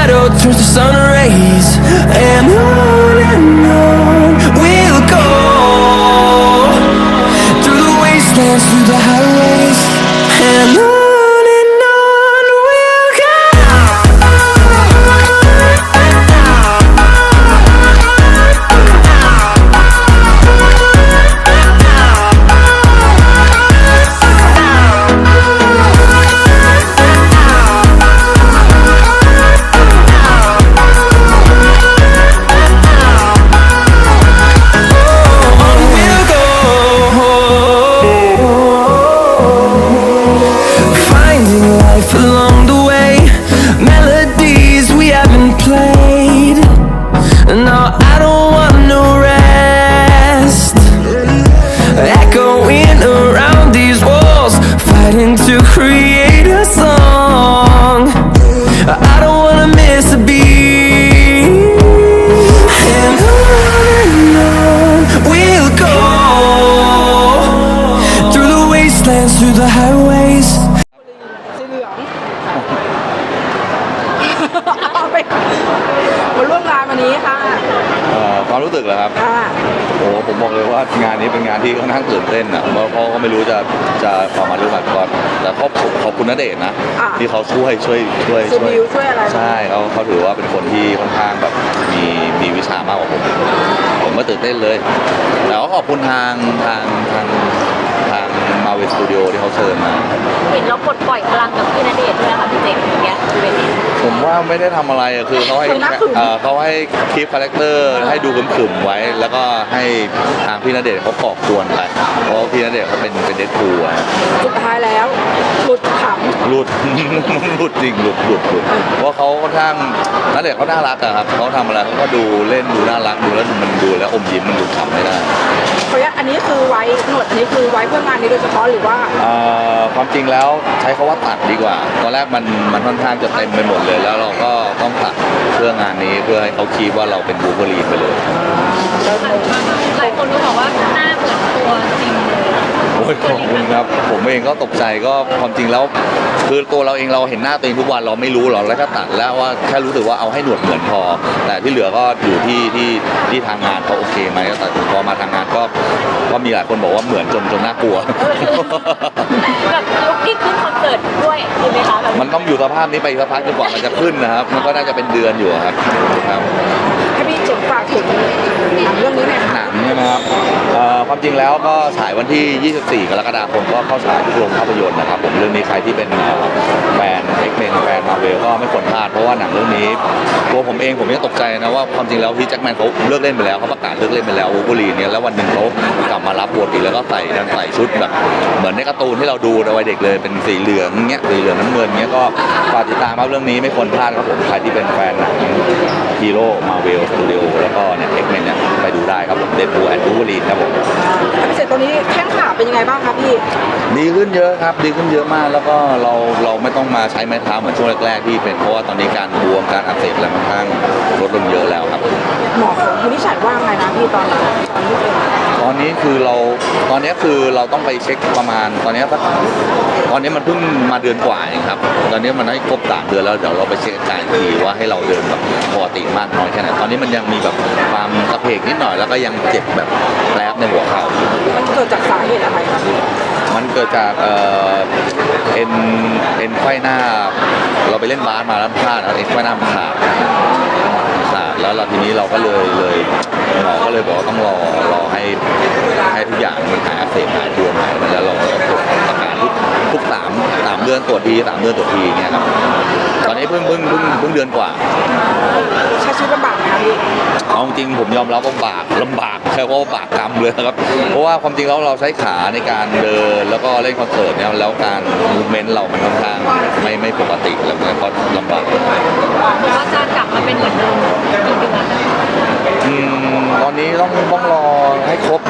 shadow turns to sun rays. Echoing around these walls, fighting to create a song. I don't wanna miss a beat. And on and on we'll go through the wastelands, through the highways. สีเหลืองเอาไปมาร่วมงานวันนี้ค่ะ เอ่อความรู้สึกเหรอครับ ค่ะ โอ้ผม บอกเลยว่างานนี้เป็นงานที่ค่อนข้างตื่นเต้นอะเพราะเพราะก็ไม่รู้จะจะออกมาหรือเปล่าก่อนแต่ขอบขอบคุณณเดชน์นะอะที่เขาช่วยช่วยช่วยช่วยบิวช่วยอะไร ใช่เขาเขาถือว่าเป็นคนที่ค่อนข้างแบบมีมีวิชามากกว่าผมผมก็ตื่นเต้นเลยแต่ก็ขอบคุณทางทางทางทางมาเวสตูดิโอที่เขาเชิญมาเห็นเรา ไม่ได้ทำอะไรอะคือเขาให้คือน่าขึงเอ่อเขาให้คลิปคาแรคเตอร์ให้ดูขึมๆไว้ แล้วก็ให้ทางพี่ณเดชน์เขากอบกวนไปเพราะว่าพี่ณเดชน์เขาเป็นเป็นเด็ดคูลอะ สุดท้ายแล้วหลุดขห ลุด หลุดจริงหลุดหลุดหลุดเพราะเขาค่อนข้างณเดชน์เขาน่ารักอะครับเขาทำอะไรเขาก็ดูเล่นดูน่ารักดูแล้วมันดูแล้วอมยิ้มมันดูขำไม่ได้ำเพราะอันนี้คือไว้หนวดอันนี้คือไว้เพื่องานนี้โดยเฉพาะหรือว่าเอ่อความจริงแล้วใช้คาว่าตัดดีกว่า ตอนแรกมันมันค่อนข้างจะเต็มไปหมดเลย แล้วเราก็ต้องตัดเพื่องานนี้เพื่อให้เขาคิดว่าเราเป็นบูเบอรีนไปเลยหลายคนก็บอกว่าหน้าเหมือนตัวจริงเลย โอ้ยขอบคุณครับ ผมเองก็ตกใจก็ความจริงแล้ว คือตัวเราเองเราเห็นหน้าตัวเองทุกวันเราไม่รู้หรอกแล้วก็ตัดแล้วว่าแค่รู้สึกว่าเอาให้หนวดเหมือนพอ แต่ที่เหลือก็อยู่ที่ที่ที่ทางงานเขาโอเคไหมแต่พอมาทางงานก็ก็มีหลายคนบอกว่าเหมือนจนจนน่ากลัว แบบลุกที่ขึ้นคอนเสิร์ตด้วยดีไหมคะแบบมันต้องอยู่สภาพนี้ไปสักพักจนกว่ามันจะขึ้นนะครับ มันก็น่าจะเป็นเดือนอยู่ครับครับ ให้พี่เจ๋งฝากถึงหนังเรื่องนี้หน่อยหค่ะนังใช่ไหมครับเอ่อความจริงแล้วก็ฉายวันที่ 24 กรกฎาคมก็เข้าฉายทุกโรงภาพยนตร์นะครับผมเรื่องนี้ใครที่เป็นเอ่อแฟนเอ็กเมนแฟนมาเวลก็ไม่ควรพลาดเพราะว่าหนังเรื่องนี้ ตัวผมเองผมยังตกใจนะว่าความจริงแล้วพี่แจ็คแมนเขาเลิกเล่นไปแล้วเขาประกาศเลิกเล่นไปแล้ววูบูลีเนี่ยแล้ววันหนึ่งเขากลับมารับบทอีกแล้วก็ใส่ดันใส่ชุดแบบเหมือนในการ์ตูนที่เราดูในวัยเด็กเลยเป็นสีเหลืองเงี้ยสีเหลืองน้ำเงินเงี้ยก็ฝากติดตามครับเรื่องนี้ไม่ควรพลาดครับผมใครที่เป็นแฟนหนังฮีโร่มาเวลสตูดิโอแล้วก็เนี่ยเอ็กเมนเนี่ยไปดูได้ครับผมเดนบูแอนดูบูลีครับผมพี่เจ๋งตัวนี้แข้งขาเป็นยังไงบ้างครับพี่ ดีขึ้นเยอะครับ ดีขึ้นเยอะมากแล้วก็เราเราไม่ต้องมาใช้ไม้เท้าเหมือนช่วงแรกๆที่เป็นเพราะว่าตอนนี้การบวมการอักเสบอะไรค่อนข้างลดลงเยอะแล้วครับ หมอของวินิจฉัยว่าไงนะพี่ตอนนั้นตอนที่เป็นตอนนี้คือเราตอนนี้คือเราต้องไปเช็คประมาณตอนนี้สักตอนนี้มันเพิ่งมาเดือนกว่าเองครับ ตอนนี้มันให้ครบสามเดือนแล้วเดี๋ยวเราไปเช็คอาการอีกทีว่าให้เราเดินแบบปกติมากน้อยแค่ไหนตอนนี้มันยังมีแบบความกระเพกนิดหน่อยแล้วก็ยังเจ็บแบบแผลบในหัวเข่าอยู่มันเกิดจากสาเหตุอะไรครับพี่ มันเกิดจากเอ็นเอ็นไขว้หน้า เราไปเล่นบาสมาแล้วพลาดเอ็นไขว้หน้ามันขาดขาดแล้วเราทีนี้เราก็เลยเลยหมอก็เลยบอกว่าต้องรอรอให้ให้ทุกอย่างมันหายอักเสบหายบวมหายแล้วเราก็ตรวจ ทุกทุกสามสามเดือนตรวจทีสามเดือนตรวจทีเงี้ยครับตอนนี้เพิ่งเพิ่งเพิ่งเพิ่งเดือนกว่า ใช้ชีวิตลำบากไหมคะพี่เอาจริงผมยอมรับว่าบากลำบากแค่ว่าบากกรรมเลยครับ เพราะว่าความจริงแล้วเราใช้ขาในการเดินแล้วก็เล่นคอนเสิร์ตเนี่ยแล้วการมูเมนต์เรามันค่อนข้างไม่ไม่ปกติแล้วมันก็ลำบากว่าจะกลับมาเป็นเหมือนเดิมกี่เดือนนะคะอืมตอนนี้ต้องต้องรอให้ครบ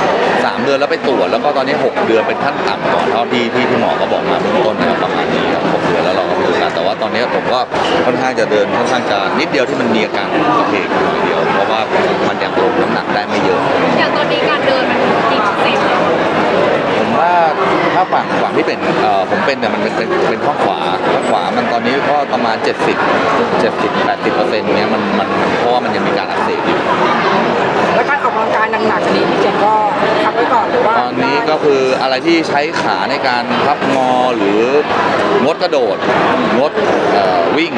3 เดือนแล้วไปตรวจแล้วก็ตอนนี้ 6 เดือนเป็นขั้นต่ำก่อนเท่าที่ที่ที่หมอก็บอกมาเบื้องต้นนะครับประมาณนี้ครับ6เดือนแล้วเราก็ไปดูกันแต่ว่าตอนนี้ผมก็ค่อนข้างจะเดินค่อนข้างจะนิดเดียวที่มันมีอาการกระเพกอยู่นิดเดียวเพราะว่ามันยังลงน้ำหนักได้ไม่เยอะอย่างตอนนี้การเดินมันกี่เปอร์เซ็นต์แล้วผมว่าถ้าฝั่งฝั่งที่เป็นเอ่อผมเป็นเนี่ยมันเป็นเป็นเป็นข้างขวาข้างขวามันตอนนี้ก็ประมาณ 70 70 80เปอร์เซ็นต์เนี้ยมันมันเพราะว่ามันยังมีการอักเสบอยู่แล้วการออกกำลังกายหนักๆอันนี้พี่เจนก็ ก็คืออะไรที่ใช้ขาในการพับงอหรืองดกระโดด งดเอ่อวิ่ง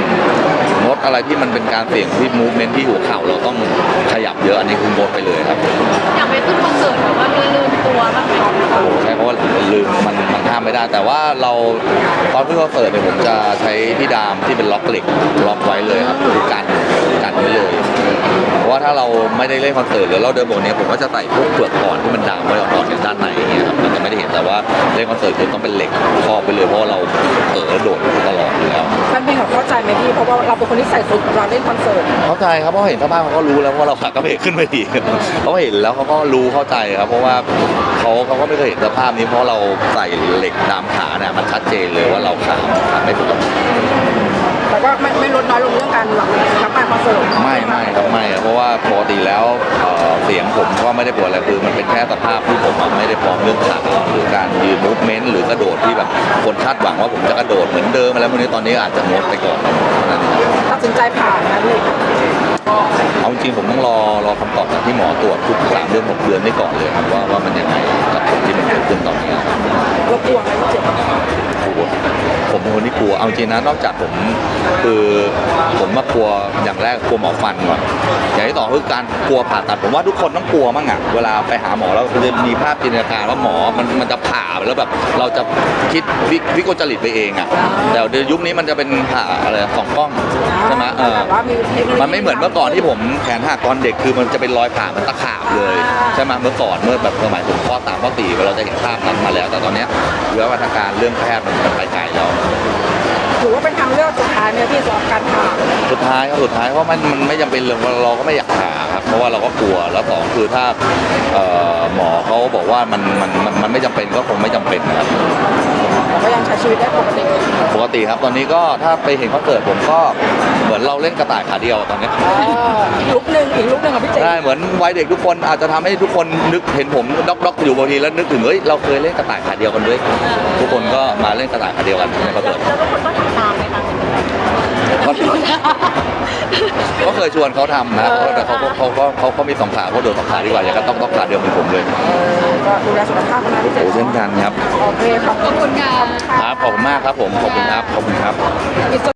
งดอะไรที่มันเป็นการเสี่ยงที่มูฟเมนที่หัวเข่าเราต้องขยับเยอะอันนี้คืองดไปเลยครับอยากไปขึ้นคอนเสิร์ตแบบว่าลืมตัวบ้างไหมใช่เพราะว่าลืมมันมันห้ามไม่ได้ แต่ว่าเราตอนขึ้นคอนเสิร์ตเนี่ยผมจะใช้ที่ดามที่เป็นล็อกเหล็กล็อกไว้เลยครับคือกันกันไว้เลยเพราะว่าถ้าเราไม่ได้เล่นคอนเสิร์ตหรือเราเดินบนเนี้ยผมก็จะใส่พวกเปลือกก่อนที่มันดามไว้อ่อนๆอย่างด้านใน สิร์ตคือต้องเป็นเหล็กครอบไปเลยเพราะว่าเราเออโดดตลอดอยู่แล้ว ท่านเป็นเขาเข้าใจไหมพี่ เพราะว่าเราเป็นคนที่ใส่ซุปเราเล่นคอนเสิร์ตเข้าใจครับเพราะเห็นชาวบ้านเขาก็รู้แล้วว่าเราขากระเพกขึ้นไปอีกเขาเห็นแล้วเขาก็รู้เข้าใจครับ เพราะว่าเขาเขาก็ไม่เคยเห็นสภาพนี้เพราะเราใส่เหล็กดามขาเนี่ยมันชัดเจนเลยว่าเราขาขาไม่ปกติ แต่ว่าไม่ไม่ลดน้อยลงเรื่องการรับรับงานคอนเสิร์ตไม่ไม่ครับไม่เพราะว่าปกติแล้วเอ่อเสียงผมก็ไม่ได้ปวดอะไรคือมันเป็นแค่สภาพที่ผมอะไม่ได้พร้อมเรื่องขาหรือการยืนมูฟเมนต์หรือกระโดดที่แบบคนคาดหวังว่าผมจะกระโดดเหมือนเดิมอะไรพวกนี้ตอนนี้อาจจะงดไปก่อนเท่านั้นเองครับ ตัดสินใจผ่านนะพี่เอาจริงผมต้องรอรอคำตอบจากที่หมอตรวจทุกสามเดือนหกเดือนนี่ก่อนเลยครับว่าว่ามันยังไงกับผลที่มันเกิดขึ้นตอนนี้ครับเรากลัวไหมพี่เจนกลัว ผมเป็นคนที่กลัว เอาจริงนะนอกจากผมคือผมมากลัวอย่างแรกกลัวหมอฟันก่อนอย่างที่สองคือการกลัวผ่าตัดผมว่าทุกคนต้องกลัวมั้งอะเวลาไปหาหมอแล้วจะมีภาพจินตนาการว่าหมอมันมันจะผ่าแล้วแบบเราจะคิดวิวิกลจริตไปเองอะแต่เดี๋ยวยุคนี้มันจะเป็นผ่าอะไรสองกล้องใช่ไหมเออมันไม่เหมือนเมื่อก่อนที่ผมแขนหักตอนเด็กคือมันจะเป็นรอยผ่ามันตะขาบเลยใช่ไหมเมื่อก่อนเมื่อแบบสมัยผมข้อสามข้อสี่เราจะเห็นภาพนั้นมาแล้ว แต่ตอนเนี้ยวิวัฒนาการเรื่องแพทย์มันมันไปไกลแล้ว ท้ายไหมพี่สำหรับการผ่าสุดท้ายครับสุดท้ายเพราะมันมันไม่จำเป็นเลยเราก็ไม่อยากผ่าครับเพราะว่าเราก็กลัวแล้วสองคือถ้าเอ่อหมอเขาบอกว่ามันมันมันมันไม่จำเป็นก็คงไม่จำเป็นนะครับแต่ก็ยังใช้ชีวิตได้ปกติปกติครับตอนนี้ก็ถ้าไปเห็นคอนเสิร์ตผมก็เหมือนเราเล่นกระต่ายขาเดียวตอนเนี้ยเอออีกลุกหนึ่งอีกลุกหนึ่งอะพี่เจนใช่เหมือนวัยเด็กทุกคนอาจจะทำให้ทุกคนนึกเห็นผมด็อกด็อกอยู่บางทีแล้วนึกถึงเฮ้ยเราเคยเล่นกระต่ายขาเดียวกันด้วย ทุกคนก็มาเล่นกระต่ายขาเดียวกันในคอนเสิร์ตแล้วทุกคนก็ทำตามไหมคะ ก็ก็ เคยชวนเขาทำนะแต่เขาก็เขาก็เขาเขามีสองขาเขาโดดสองขาดีกว่าอย่าก็ต้องต้องขาเดียวเหมือนผมเลยเออก็ดูแลสุขภาพนะพี่เจโอ้นเช่นกันครับโอเคขอบขอบคุคุณณค่ะครับขอบคุณมากครับผมขอบคุณครับขอบคุณครับอิส